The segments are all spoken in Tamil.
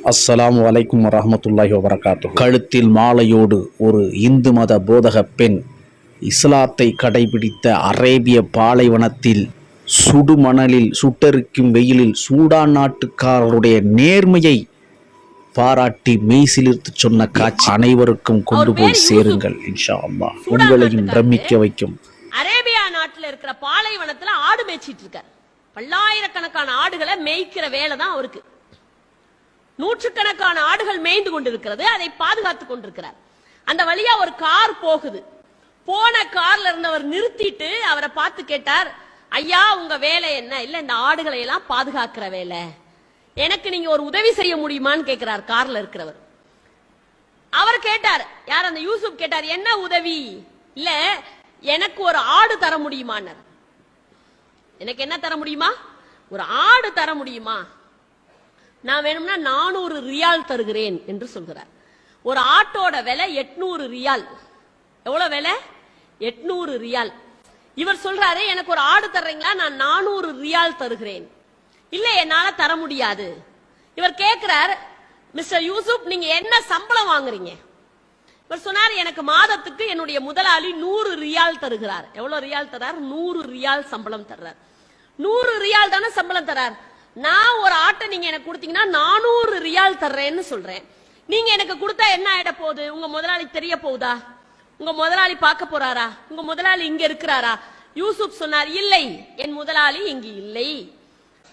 அஸ்ஸலாமு அலைக்கும் வரஹ்மத்துல்லாஹி வபரகாத்து கழுத்தில் மாலையோடு ஒரு இந்து மத போதக பெண் இஸ்லாத்தை கடைபிடித்த அரேபிய பாலைவனத்தில் சுடுமணலில் சுட்டெரிக்கும் வெயிலில் சூடான் நாட்டுக்காரருடைய நேர்மையை பாராட்டி மெய்சிலிர்த்து சொன்ன காட்சி அனைவருக்கும் கொண்டு போய் சேருங்கள் இன்ஷா அல்லாஹ். உங்களையும் பிரமிக்க வைக்கும். அரேபியா நாட்டுல இருக்கிற பாலைவனத்துல ஆடு மேய்ச்சிட்டு இருக்கார். பல்லாயிரக்கணக்கான ஆடுகளை மேய்க்கிற வேலை தான் அவருக்கு. நூற்றுக்கணக்கான ஆடுகள் மேய்ந்து கொண்டிருக்கிறது அதை பாதுகாத்துக் கொண்டிருக்கிறார். அந்த வழியா ஒரு கார் போகுது. போன கார்ல இருந்தவர் நிறுத்திட்டு அவரை பார்த்து கேட்டார் ஐயா உங்க வேலை என்ன? இல்ல இந்த ஆடுகளை எல்லாம் பாதுகாக்கிற வேலை. எனக்கு நீங்க ஒரு உதவி செய்ய முடியுமான்னு கேட்கிறார் கார்ல இருக்கிறவர். அவர் கேட்டார் யார் அந்த யூசுப் கேட்டார் என்ன உதவி? இல்ல எனக்கு ஒரு ஆடு தர முடியுமான்னு எனக்கு என்ன தர முடியுமா? ஒரு ஆடு தர முடியுமா? நான் வேணும்னா நானூறு ரியால் தருகிறேன் என்று சொல்கிறார். ஒரு ஆட்டோட விலை எட்நூறு ரியால். எவ்வளவு விலை? எட்நூறு ரியால். இவர் சொல்றாரு எனக்கு ஒரு ஆடு தர்றீங்களா? நான் நானூறு ரியால் தருகிறேன். இல்ல என்னால தர முடியாது. இவர் கேட்கிறார் மிஸ்டர் யூசுப் நீங்க என்ன சம்பளம் வாங்குறீங்க? இவர் சொன்னார் எனக்கு மாதத்துக்கு என்னுடைய முதலாளி நூறு ரியால் தருகிறார். எவ்வளவு ரியால் தரார்? நூறு ரியால் சம்பளம் தர்றார். நூறு ரியால் தானே சம்பளம் தரார். நான் ஒரு ஆட்டை நீங்க எனக்கு கொடுத்தீங்கன்னா நானூறு ரியால் தர்றேன்னு சொல்றேன். நீங்க எனக்கு கொடுத்தா என்ன ஆயிட போகுது? உங்க முதலாளி தெரிய போகுதா? உங்க முதலாளி பார்க்க போறாரா? உங்க முதலாளி இங்க இருக்கிறாரா? யூசுப் சொன்னார் இல்லை என் முதலாளி இங்கு இல்லை.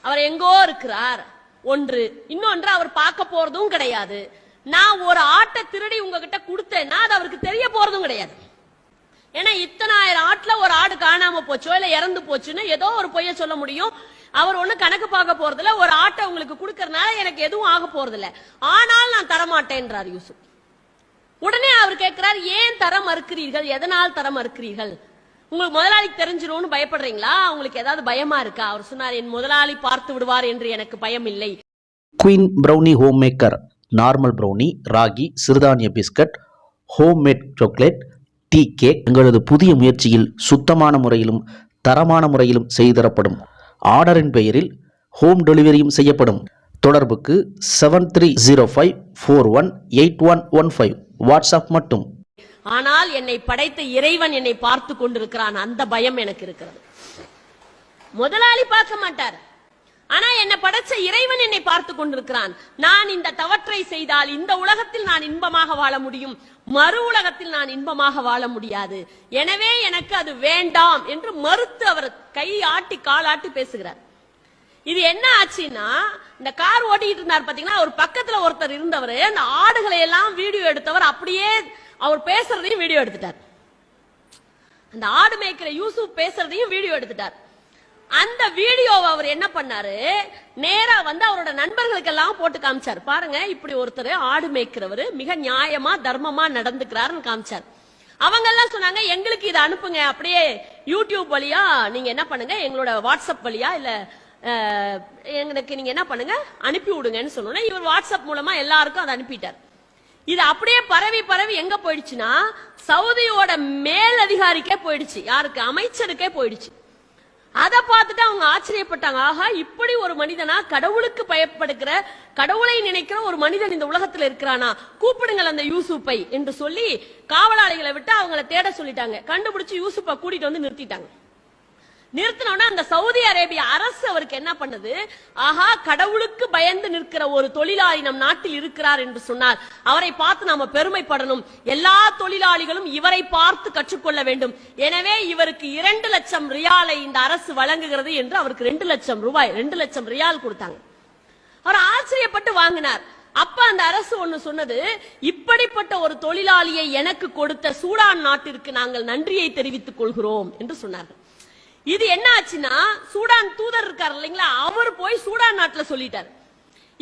அவர் எங்கோ இருக்கிறார். ஒன்று. இன்னொன்று அவர் பார்க்க போறதும் கிடையாது. நான் ஒரு ஆட்டை திருடி உங்ககிட்ட கொடுத்தேன்னா அது அவருக்கு தெரிய போறதும் கிடையாது. ஏன்னா இத்தனாயிரம் ஆட்டுல ஒரு ஆடு காணாம போச்சோ இல்ல இறந்து போச்சுன்னு ஏதோ ஒரு பொய்ய சொல்ல முடியும். அவர் ஒண்ணு கணக்கு பார்க்க போறதில்ல ஒரு ஆட்டை உங்களுக்கு கொடுக்கறதுனால எனக்கு எதுவும் ஆக போறதில்ல. ஆனால் நான் தரமாட்டேன்றார் யூசுப். உடனே அவர் கேட்கிறார் ஏன் தர மறுக்கிறீர்கள்? எதனால் தர மறுக்கிறீர்கள்? உங்களுக்கு முதலாளிக்கு தெரிஞ்சிரும்னு பயப்படுறீங்களா? உங்களுக்கு ஏதாவது பயமா இருக்கா? அவர் சொன்னார் என் முதலாளி பார்த்து விடுவார் என்று எனக்கு பயம் இல்லை queen brownie home maker normal brownie ragi சிறுதானிய biscuit home made chocolate tea cake எங்களது புதிய முயற்சியில் சுத்தமான முறையிலும் தரமான முறையிலும் செய்தரப்படும் ஆர்டரின் பெயரில் ஹோம் டெலிவரியும் செய்யப்படும். தொடர்புக்கு seven three zero five four one eight one one five WhatsApp மட்டும். ஆனால் என்னை படைத்த இறைவன் என்னை பார்த்து கொண்டிருக்கிறான். அந்த பயம் எனக்கு இருக்கிறது. முதலாளி பார்க்க மாட்டார். ஆனா என்னை படைச்ச இறைவன் என்னை பார்த்து கொண்டிருக்கிறான். நான் இந்த தவற்றை செய்தால் இந்த உலகத்தில் நான் இன்பமாக வாழ முடியும். மறு உலகத்தில் நான் இன்பமாக வாழ முடியாது. எனவே எனக்கு அது வேண்டாம் என்று மறுத்து அவர் கை ஆட்டி காலாட்டி பேசுகிறார். இது என்ன ஆச்சுன்னா இந்த கார் ஓட்டிட்டு இருந்தார் பாத்தீங்கன்னா அவர் பக்கத்துல ஒருத்தர் இருந்தவர் அந்த ஆடுகளை எல்லாம் வீடியோ எடுத்தவர் அப்படியே அவர் பேசுறதையும் வீடியோ எடுத்துட்டார். அந்த ஆடு மேய்க்கிற யூசுப் பேசுறதையும் வீடியோ எடுத்துட்டார். அந்த வீடியோவை அவர் என்ன பண்ணாரு? நேரா வந்து அவரோட நண்பர்களுக்கு எல்லாம் போட்டு காமிச்சார். பாருங்க இப்படி ஒருத்தர் ஆடு மேய்க்கிறவர் மிக நியாயமா தர்மமா நடந்துக்கிறாருன்னு காமிச்சார். அவங்க எல்லாம் சொன்னாங்க எங்களுக்கு இதை அனுப்புங்க. அப்படியே யூடியூப் வழியா நீங்க என்ன பண்ணுங்க? எங்களோட வாட்ஸ்அப் வழியா இல்ல எங்களுக்கு நீங்க என்ன பண்ணுங்க? அனுப்பி விடுங்கன்னு சொன்னோன்னே இவர் வாட்ஸ்அப் மூலமா எல்லாருக்கும் அதை அனுப்பிட்டார். இது அப்படியே பரவி பரவி எங்க போயிடுச்சுன்னா சவுதியோட மேல் அதிகாரிக்கே போயிடுச்சு. யாருக்கு? அமைச்சருக்கே போயிடுச்சு. அதை பார்த்துட்டு அவங்க ஆச்சரியப்பட்டாங்க. ஆஹா இப்படி ஒரு மனிதனா கடவுளுக்கு பயப்படுகிற கடவுளை நினைக்கிற ஒரு மனிதன் இந்த உலகத்துல இருக்கிறானா? கூப்பிடுங்கள் அந்த யூசுப்பை என்று சொல்லி காவலாளிகளை விட்டு அவங்கள தேட சொல்லிட்டாங்க. கண்டுபிடிச்சு யூசுப்பை கூட்டிட்டு வந்து நிறுத்திட்டாங்க. நிறுத்தினோட அந்த சவுதி அரேபிய அரசு அவருக்கு என்ன பண்ணது? ஆஹா கடவுளுக்கு பயந்து நிற்கிற ஒரு தொழிலாளி நம் நாட்டில் இருக்கிறார் என்று சொன்னார். அவரை பார்த்து நாம பெருமைப்படணும். எல்லா தொழிலாளிகளும் இவரை பார்த்து கற்றுக்கொள்ள வேண்டும். எனவே இவருக்கு இரண்டு லட்சம் ரியாலை இந்த அரசு வழங்குகிறது என்று அவருக்கு ரெண்டு லட்சம் ரூபாய் ரெண்டு லட்சம் ரியால் கொடுத்தாங்க. அவர் ஆச்சரியப்பட்டு வாங்கினார். அப்ப அந்த அரசு ஒண்ணு சொன்னது இப்படிப்பட்ட ஒரு தொழிலாளியை எனக்கு கொடுத்த சூடான் நாட்டிற்கு நாங்கள் நன்றியை தெரிவித்துக் கொள்கிறோம் என்று சொன்னார்கள். இது என்ன ஆச்சுன்னா சூடான் தூதர் இருக்கார் இல்லைங்களா? அவர் போய் சூடான் நாட்டுல சொல்லிட்டார்.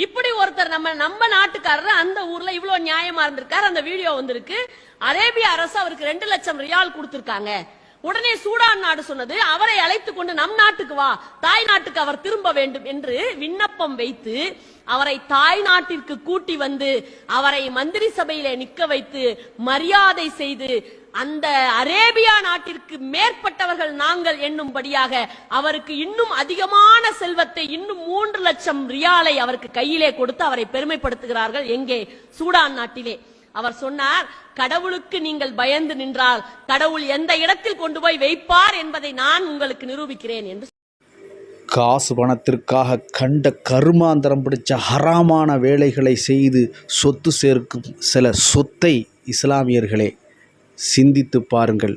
இப்படி ஒருத்தர் நம்ம நம்ம நாட்டுக்காரர் அந்த ஊர்ல இவ்வளவு நியாயமா இருந்திருக்காரு அந்த வீடியோ வந்திருக்கு. அரேபிய அரசு அவருக்கு ரெண்டு லட்சம் ரியால் கொடுத்திருக்காங்க. உடனே சூடான் நாடு சொன்னது அவரை அழைத்து கொண்டு நம் நாட்டுக்கு வா தாய் நாட்டுக்கு அவர் திரும்ப வேண்டும் என்று விண்ணப்பம் வைத்து அவரை தாய் நாட்டிற்கு கூட்டி வந்து அவரை மந்திரி சபையில நிக்க வைத்து மரியாதை செய்து அந்த அரேபியா நாட்டிற்கு மேற்பட்டவர்கள் நாங்கள் என்னும்படியாக அவருக்கு இன்னும் அதிகமான செல்வத்தை இன்னும் மூன்று லட்சம் ரியாலை அவருக்கு கையிலே கொடுத்து அவரை பெருமைப்படுத்துகிறார்கள் எங்கே? சூடான் நாட்டிலே. அவர் சொன்னார் கடவுளுக்கு நீங்கள் பயந்து நின்றால் கடவுள் எந்த இடத்தில் கொண்டு போய் வைப்பார் என்பதை நான் உங்களுக்கு நிரூபிக்கிறேன் என்று காசு பணத்திற்காக கண்ட கருமாந்தரம் பிடிச்ச ஹராமான வேலைகளை செய்து சொத்து சேர்க்கும் சில சொத்தை இஸ்லாமியர்களே சிந்தித்து பாருங்கள்.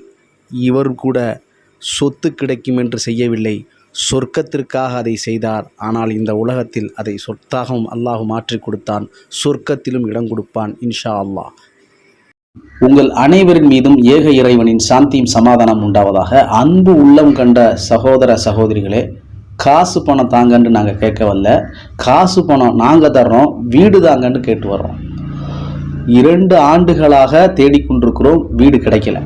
இவர் கூட சொத்து கிடைக்கும் என்று செய்யவில்லை. சொர்க்கத்திற்காக அதை செய்தார். ஆனால் இந்த உலகத்தில் அதை சொத்தாகவும் அல்லாஹ் மாற்றி கொடுத்தான். சொர்க்கத்திலும் இடம் கொடுப்பான் இன்ஷா அல்லாஹ். உங்கள் அனைவரின் மீதும் ஏக இறைவனின் சாந்தியும் சமாதானம் உண்டாவதாக அன்பு உள்ளம் கண்ட சகோதர சகோதரிகளே காசு பணம் தாங்கன்னு நாங்கள் கேட்க வரல. காசு பணம் நாங்கள் தர்றோம் வீடு தாங்கன்னு கேட்டு வர்றோம். இரண்டு ஆண்டுகளாக தேடிக்கொண்டிருக்கிறோம் வீடு கிடைக்கல.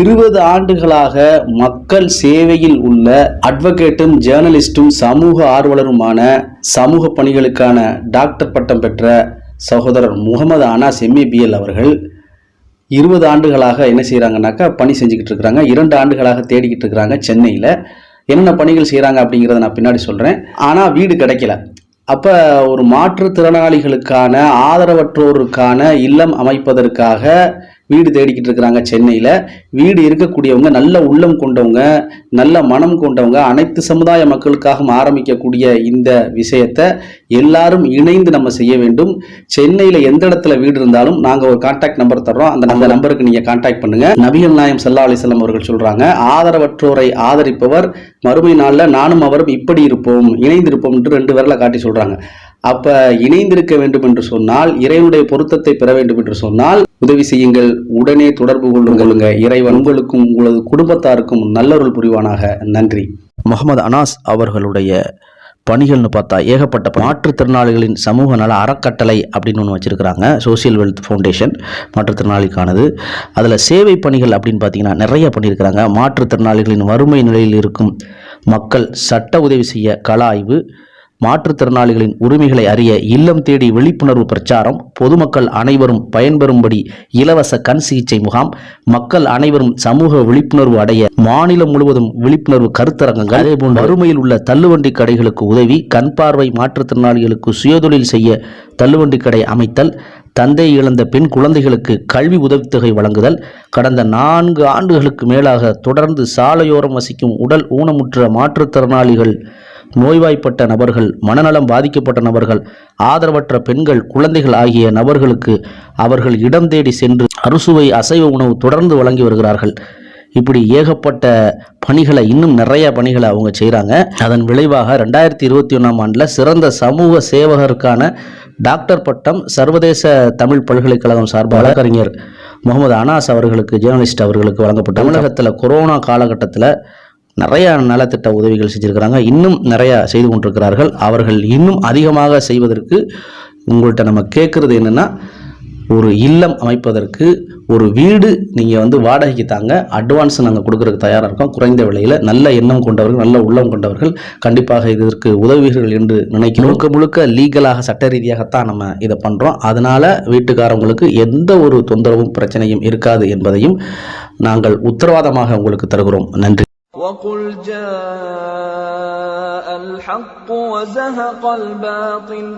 இருபது ஆண்டுகளாக மக்கள் சேவையில் உள்ள அட்வொகேட்டும் ஜேர்னலிஸ்டும் சமூக ஆர்வலருமான சமூக பணிகளுக்கான டாக்டர் பட்டம் பெற்ற சகோதரர் முகமது அனாஸ் எம்ஏபிஎல் அவர்கள் இருபது ஆண்டுகளாக என்ன செய்கிறாங்கனாக்கா பணி செஞ்சுக்கிட்டு இருக்கிறாங்க. இரண்டு ஆண்டுகளாக தேடிக்கிட்டு இருக்கிறாங்க சென்னையில். என்னென்ன பணிகள் செய்கிறாங்க அப்படிங்கிறத நான் பின்னாடி சொல்கிறேன் ஆனால் வீடு கிடைக்கல. அப்போ ஒரு மாற்றுத்திறனாளிகளுக்கான ஆதரவற்றோருக்கான இல்லம் அமைப்பதற்காக வீடு தேடிக்கிட்டு இருக்கிறாங்க சென்னையில். வீடு இருக்கக்கூடியவங்க நல்ல உள்ளம் கொண்டவங்க நல்ல மனம் கொண்டவங்க அனைத்து சமுதாய மக்களுக்காகவும் ஆரம்பிக்கக்கூடிய இந்த விஷயத்தை எல்லாரும் இணைந்து நம்ம செய்ய வேண்டும். சென்னையில் எந்த இடத்துல வீடு இருந்தாலும் நாங்கள் ஒரு கான்டாக்ட் நம்பர் தர்றோம். அந்த அந்த நம்பருக்கு நீங்கள் கான்டாக்ட் பண்ணுங்கள் நபிகள் நாயம் சல்லா அலிசல்லாம் அவர்கள் சொல்கிறாங்க ஆதரவற்றோரை ஆதரிப்பவர் மறுமை நாளில் நானும் அவரும் இப்படி இருப்போம் இணைந்திருப்போம் என்று ரெண்டு பேரில் காட்டி சொல்கிறாங்க அப்ப இணைந்திருக்க வேண்டும் என்று சொன்னால் இறைவனுடைய பொருத்தத்தை பெற வேண்டும் என்று சொன்னால் உதவி செய்யுங்கள். உடனே தொடர்பு கொள்ளுங்க. இறைவன் உங்களுக்கும் உங்களது குடும்பத்தாருக்கும் நல்லொருள் புரிவானாக. நன்றி. முகமது அனாஸ் அவர்களுடைய பணிகள்னு பார்த்தா ஏகப்பட்ட மாற்றுத்திறனாளிகளின் சமூக நல அறக்கட்டளை அப்படின்னு ஒன்று வச்சுருக்கிறாங்க. சோசியல் வெல்த் ஃபவுண்டேஷன் மாற்றுத்திறனாளிக்கானது. அதில் சேவை பணிகள் அப்படின்னு பார்த்தீங்கன்னா நிறைய பண்ணியிருக்கிறாங்க. மாற்றுத்திறனாளிகளின் வறுமை நிலையில் இருக்கும் மக்கள் சட்ட உதவி செய்ய கள ஆய்வு மாற்றுத்திறனாளிகளின் உரிமைகளை அறிய இல்லம் தேடி விழிப்புணர்வு பிரச்சாரம் பொதுமக்கள் அனைவரும் பயன்பெறும்படி இலவச கண் சிகிச்சை முகாம் மக்கள் அனைவரும் சமூக விழிப்புணர்வு அடைய மாநிலம் முழுவதும் விழிப்புணர்வு கருத்தரங்கங்கள் அதேபோன்று வறுமையில் உள்ள தள்ளுவண்டி கடைகளுக்கு உதவி கண் பார்வை மாற்றுத்திறனாளிகளுக்கு சுயதொழில் செய்ய தள்ளுவண்டி கடை அமைத்தல் தந்தை இழந்த பெண் குழந்தைகளுக்கு கல்வி உதவித்தொகை வழங்குதல் கடந்த நான்கு ஆண்டுகளுக்கு மேலாக தொடர்ந்து சாலையோரம் வசிக்கும் உடல் ஊனமுற்ற மாற்றுத்திறனாளிகள் நோய்வாய்ப்பட்ட நபர்கள் மனநலம் பாதிக்கப்பட்ட நபர்கள் ஆதரவற்ற பெண்கள் குழந்தைகள் ஆகிய நபர்களுக்கு அவர்கள் இடம் தேடி சென்று அறுசுவை அசைவ உணவு தொடர்ந்து வழங்கி வருகிறார்கள். இப்படி ஏகப்பட்ட பணிகளை இன்னும் நிறைய பணிகளை அவங்க செய்கிறாங்க அதன் விளைவாக ரெண்டாயிரத்தி இருபத்தி ஒன்றாம் ஆண்டில் சிறந்த சமூக சேவகருக்கான டாக்டர் பட்டம் சர்வதேச தமிழ் பல்கலைக்கழகம் சார்பாக வழக்கறிஞர் முகமது அனாஸ் அவர்களுக்கு ஜேர்னலிஸ்ட் அவர்களுக்கு வழங்கப்பட்ட தமிழகத்தில் கொரோனா காலகட்டத்தில் நிறைய நலத்திட்ட உதவிகள் செஞ்சுருக்கிறாங்க. இன்னும் நிறையா செய்து கொண்டிருக்கிறார்கள். அவர்கள் இன்னும் அதிகமாக செய்வதற்கு உங்கள்கிட்ட நம்ம கேட்குறது என்னென்னா ஒரு இல்லம் அமைப்பதற்கு ஒரு வீடு நீங்கள் வந்து வாடகைக்கு தாங்க அட்வான்ஸ் நாங்கள் கொடுக்கறதுக்கு தயாராக இருக்கோம் குறைந்த விலையில் நல்ல எண்ணம் கொண்டவர்கள் நல்ல உள்ளம் கொண்டவர்கள் கண்டிப்பாக இதற்கு உதவுவீர்கள் என்று நினைக்கிறோம் முழுக்க முழுக்க லீகலாக சட்ட ரீதியாகத்தான் நம்ம இதை பண்ணுறோம் அதனால் வீட்டுக்காரங்களுக்கு எந்த ஒரு தொந்தரவும் பிரச்சனையும் இருக்காது என்பதையும் நாங்கள் உத்தரவாதமாக உங்களுக்கு தருகிறோம் நன்றி وقل جاء الحق وزهق الباطل